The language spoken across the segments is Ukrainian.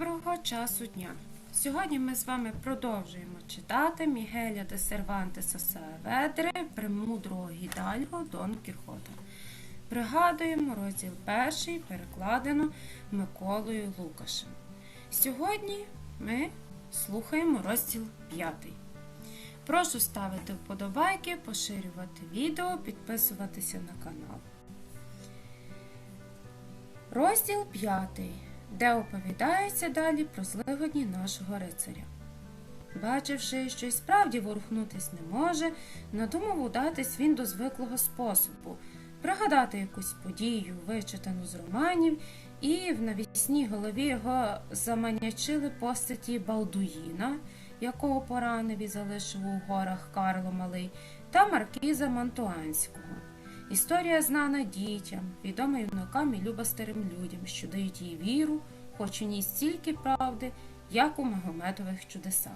Доброго часу дня! Сьогодні ми з вами продовжуємо читати Мігеля де Сервантеса Сааведри Премудрого Гідальго Дон Кіхота. Пригадуємо розділ перший, перекладено Миколою Лукашем. Сьогодні ми слухаємо розділ п'ятий. Прошу ставити вподобайки, поширювати відео, підписуватися на канал. Розділ п'ятий, де оповідається далі про злигодні нашого рицаря. Бачивши, що й справді ворухнутись не може, надумав удатись він до звиклого способу пригадати якусь подію, вичитану з романів, і в навісній голові його заманячили постаті Балдуїна, якого поранив і залишив у горах Карло Малий, та Маркіза Мантуанського. Історія знана дітям, відома юнакам і люба старим людям, що дають їй віру, хоч у ній стільки правди, як у Магометових чудесах.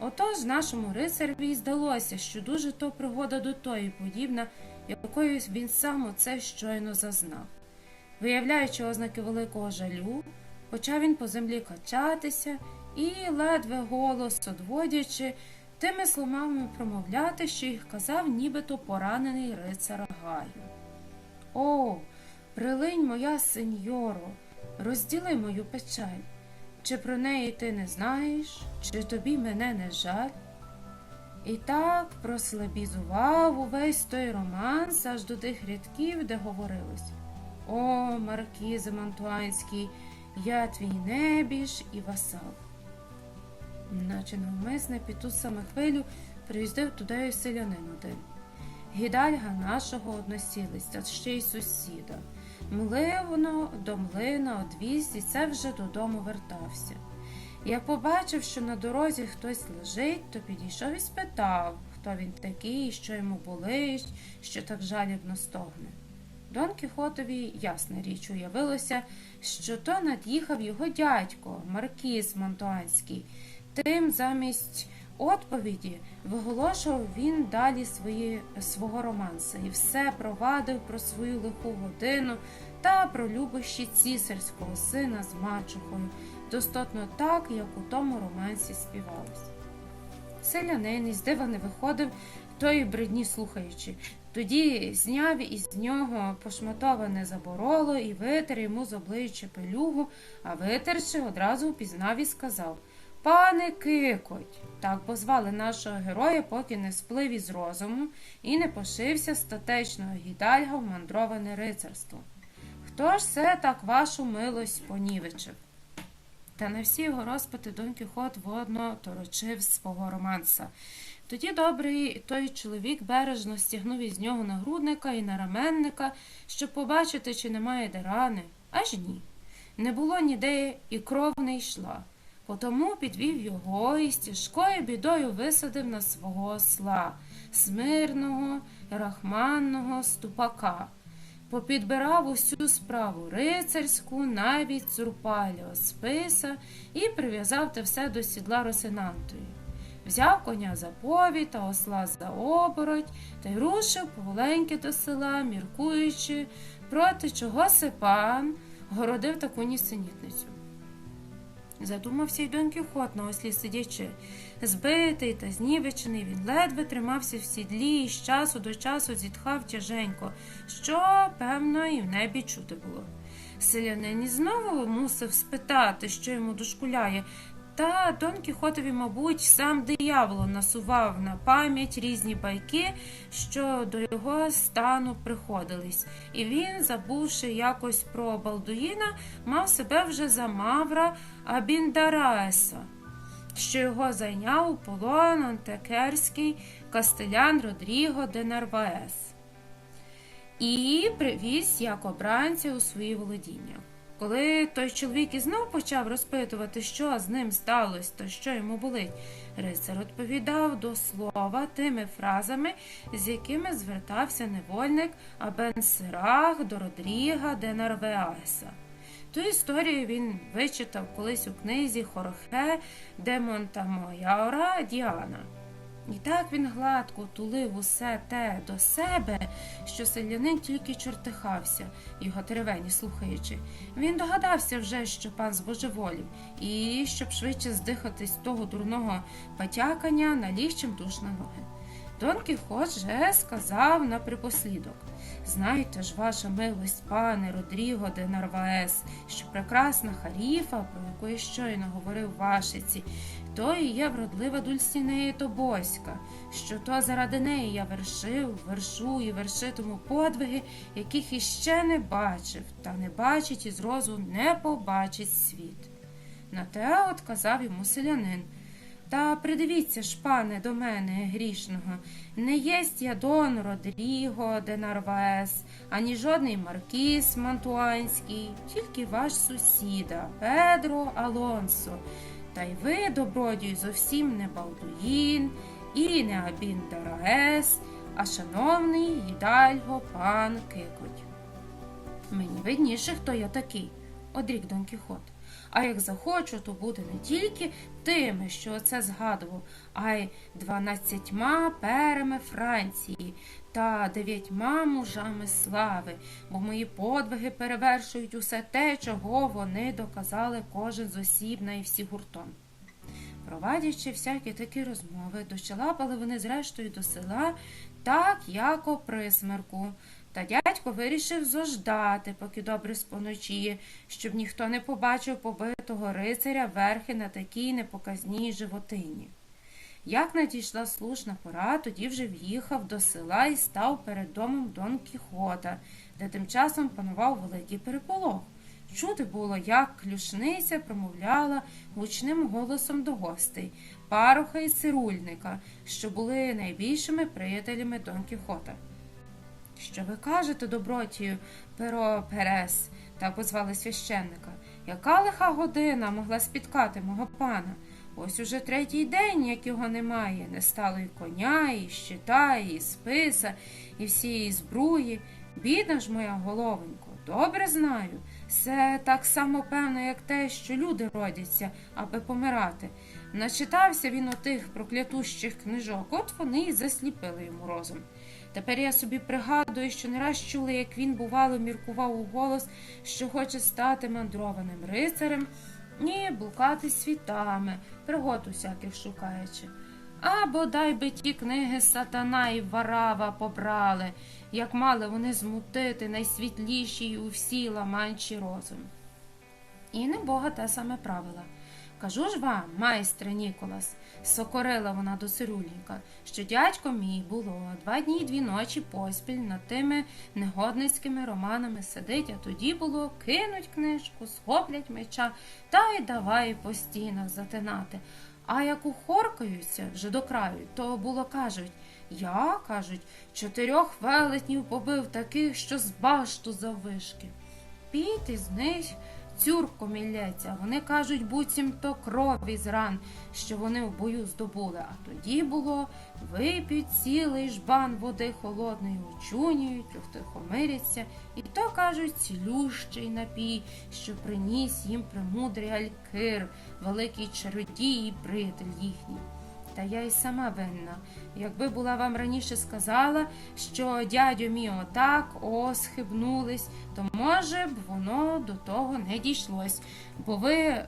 Отож нашому рицареві здалося, що дуже то пригода до тої подібна, якою він сам оце щойно зазнав. Виявляючи ознаки великого жалю, почав він по землі качатися і, ледве голос одводячи, тими словами промовляти, що їх казав нібито поранений рицар Гаю. О, прилинь моя сеньоро, розділи мою печаль. Чи про неї ти не знаєш, чи тобі мене не жаль? І так прослабізував увесь той романс аж до тих рядків, де говорилось О, Маркізе Мантуанський, я твій небіж і васал. Наче навмисне під ту саме хвилю приїздив туди і селянин один. Гідальга нашого односілиця, ще й сусіда. Мливно до млина одвіз це вже додому вертався. Як побачив, що на дорозі хтось лежить, то підійшов і спитав, хто він такий, що йому болить, що так жалібно стогне. Дон Кіхотові, ясна річ, уявилося, що то над'їхав його дядько, Маркіз Монтуанський. Тим замість відповіді виголошував він далі свої, свого романса і все провадив про свою лиху годину та про любощі цісарського сина з мачухою, достотно так, як у тому романсі співалось. Селянин із дива не виходив тої бредні слухаючи. Тоді зняв із нього пошматоване забороло і витер йому з обличчя пелюгу, а витерши, одразу впізнав і сказав Пане Кикоть, так позвали нашого героя, поки не сплив із розуму і не пошився статечного гідальга в мандроване рицарство. Хто ж це так вашу милость понівечив? Та на всі його розпити Дон Кіхот водно торочив свого романса. Тоді добрий той чоловік бережно стягнув із нього нагрудника і нараменника, щоб побачити, чи немає де рани. Аж ні. Не було ніде і кров не йшла. Потому підвів його і з тяжкою бідою висадив на свого осла, смирного, рахманного ступака. Попідбирав усю справу рицарську, навіть цурпалього списа і прив'язав те все до сідла Росинантою. Взяв коня за пові та осла за обороть та й рушив поволеньки до села, міркуючи, проти чого Сипан городив таку нісенітницю. Задумався й Дон Кіхот на ослі сидячи. Збитий та знівечений, він ледве тримався в сідлі і з часу до часу зітхав тяженько, що, певно, і в небі чути було. Селянин знову мусив спитати, що йому дошкуляє, та Дон Кіхотові, мабуть, сам диявол насував на пам'ять різні байки, що до його стану приходились, і він, забувши якось про Балдуїна, мав себе вже за Мавра Абіндараеса, що його зайняв у полон антекерський кастелян Родріго де Нарваес. І привіз як обранця у свої володіння. Коли той чоловік і знов почав розпитувати, що з ним сталося та що йому болить, рицар відповідав до слова тими фразами, з якими звертався невольник Абенсирах до Родріга де Нарвеаса. Ту історію він вичитав колись у книзі Хорхе де Монтамояора Діана. І так він гладко тулив усе те до себе, що селянин тільки чортихався, його теревені слухаючи. Він догадався вже, що пан збожеволів, і, щоб швидше здихатись того дурного потякання, наліг чимдуж на ноги. Дон Кіхот же сказав наприпослідок. Знаєте ж, ваша милость, пане Родріго де Нарваес, що прекрасна халіфа, про яку я щойно говорив вашиці, то і є вродлива Дульсінея Тобоська, що то заради неї я вершив, вершу і вершитиму подвиги, яких іще не бачив, та не бачить і зрозу не побачить світ. На те от казав йому селянин. Та придивіться ж, пане, до мене грішного, не єсть я Дон Родріго де Нарваес, ані жодний маркіс Мантуанський, тільки ваш сусіда Педро Алонсо. Та й ви, добродію, зовсім не Балдуїн і не Абіндараес, а шановний Гідальго пан Кикоть. Мені видніше, хто я такий, одрік Дон Кіхот. А як захочу, то буде не тільки тими, що оце згадував, а й дванадцятьма перами Франції та дев'ятьма мужами слави, бо мої подвиги перевершують усе те, чого вони доказали кожен з осібна і всі гуртом. Провадячи всякі такі розмови, дощелапали вони зрештою до села, так яко присмерку. Та дядько вирішив зождати, поки добре споночіє, щоб ніхто не побачив побитого рицаря верхи на такій непоказній животині. Як надійшла слушна пора, тоді вже в'їхав до села і став перед домом Дон Кіхота, де тим часом панував великий переполох. Чути було, як клюшниця промовляла гучним голосом до гостей, пароха і цирульника, що були найбільшими приятелями Дон Кіхота. Що ви кажете, добротію, перо Перес, так позвали священника. Яка лиха година могла спіткати мого пана? Ось уже третій день, як його немає, не стало і коня, і щита, і списа, і всієї збруї. Бідна ж моя головонько, добре знаю. Це так само певно, як те, що люди родяться, аби помирати. Начитався він отих проклятущих книжок, от вони й засліпили йому розум. Тепер я собі пригадую, що не раз чули, як він, бувало, міркував у голос, що хоче стати мандрованим рицарем і блукати світами, пригод усяких шукаючи. А бодай би ті книги сатана і варава побрали, як мали вони змутити найсвітліший у всій ламанчі розум. І не Бога те саме правила. Кажу ж вам, майстре Ніколас, сокорила вона до цирюльника, що дядько мій було два дні й дві ночі поспіль над тими негодницькими романами сидить, а тоді було кинуть книжку, схоплять меча та й давай по стінах затинати. А як ухоркаються вже до краю, то було кажуть я, кажуть, чотирьох велетнів побив таких, що з башту заввишки. Пійте з них цюрком ілється. Вони кажуть, буцімто крові з ран, що вони в бою здобули. А тоді було вип'ють цілий жбан води холодної, очуніють, втихомиряться, і то кажуть цілющий напій, що приніс їм премудрий Алькир, великий чародій і приятель їхній. Та я й сама винна. Якби була вам раніше сказала, що дядю мій отак о, схибнулись, то, може б, воно до того не дійшлось, бо ви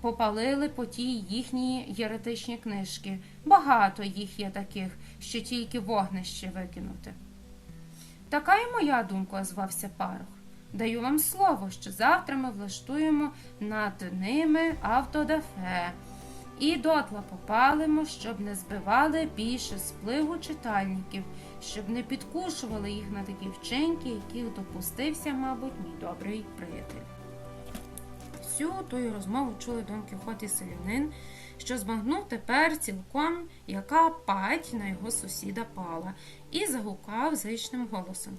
попалили по тій їхні єретичні книжки. Багато їх є таких, що тільки вогнище викинути. Така й моя думка, озвався парох. Даю вам слово, що завтра ми влаштуємо над ними автодафе. І дотла попалимо, щоб не збивали більше спливу читальників, щоб не підкушували їх на такі вчинки, яких допустився, мабуть, мій добрий приятель. Всю тою розмову чули Дон Кіхот і селянин, що збагнув тепер цілком, яка пать на його сусіда пала, і загукав зичним голосом.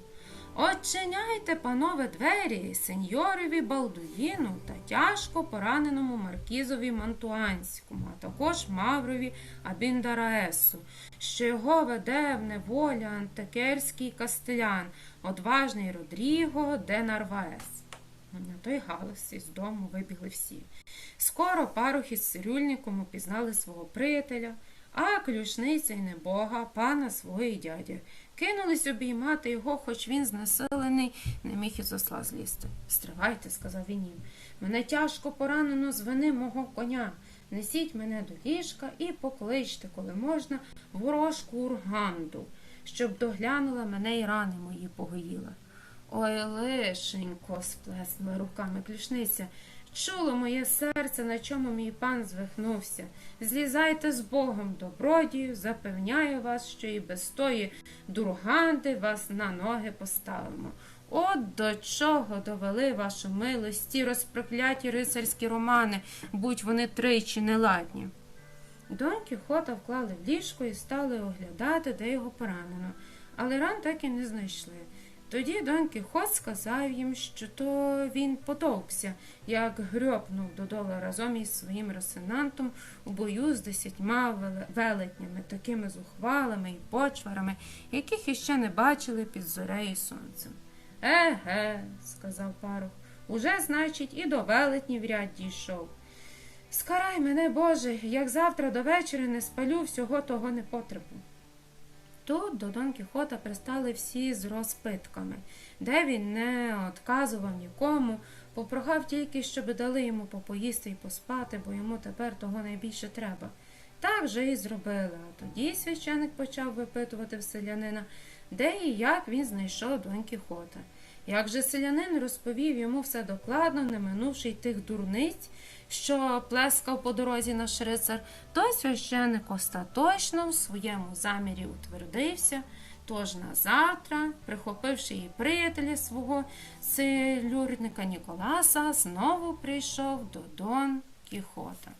Очиняйте, панове, двері, сеньорові Балдуїну та тяжко пораненому маркізові Мантуанському, а також Маврові Абіндараесу, що його веде в неволі антекерський кастелян, одважний Родріго де Нарваес. На той галас із дому вибігли всі. Скоро парохи з цирюльником упізнали свого приятеля, А ключниця й небога, пана свого і дядя. Кинулись обіймати його, хоч він знесилений, не міг із осла злізти. Стривайте, сказав він їм. Мене тяжко поранено з вини мого коня. Несіть мене до ліжка і покличте, коли можна, ворожку урганду, щоб доглянула мене і рани мої погоїла. Ой, лишенько, сплеснула руками ключниця. Чуло моє серце, на чому мій пан звихнувся. Злізайте з Богом, добродію, запевняю вас, що і без тої дурганди вас на ноги поставимо. От до чого довели вашу милость ті розпрокляті рицарські романи, будь вони тричі неладні. Дон Кіхота вклали в ліжко і стали оглядати, де його поранено, але ран так і не знайшли. Тоді Дон Кіхот сказав їм, що то він потовкся, як грьопнув додолу разом із своїм росинантом у бою з десятьма велетнями, такими зухвалими і почварами, яких іще не бачили під зорею сонцем. Еге, сказав парох, уже, значить, і до велетнів ряд дійшов. Скарай мене, Боже, як завтра до вечора не спалю всього того непотребу. Тут до Дон Кіхота пристали всі з розпитками, де він не отказував нікому, попрохав тільки, щоб дали йому попоїсти і поспати, бо йому тепер того найбільше треба. Так же і зробили. А тоді священик почав випитувати в селянина, де і як він знайшов Дон Кіхота. Як же селянин розповів йому все докладно, не минувши й тих дурниць, що плескав по дорозі наш рицар, той священик остаточно в своєму замірі утвердився. Тож на завтра, прихопивши її приятеля свого селюрника Ніколаса, знову прийшов до Дон Кіхота.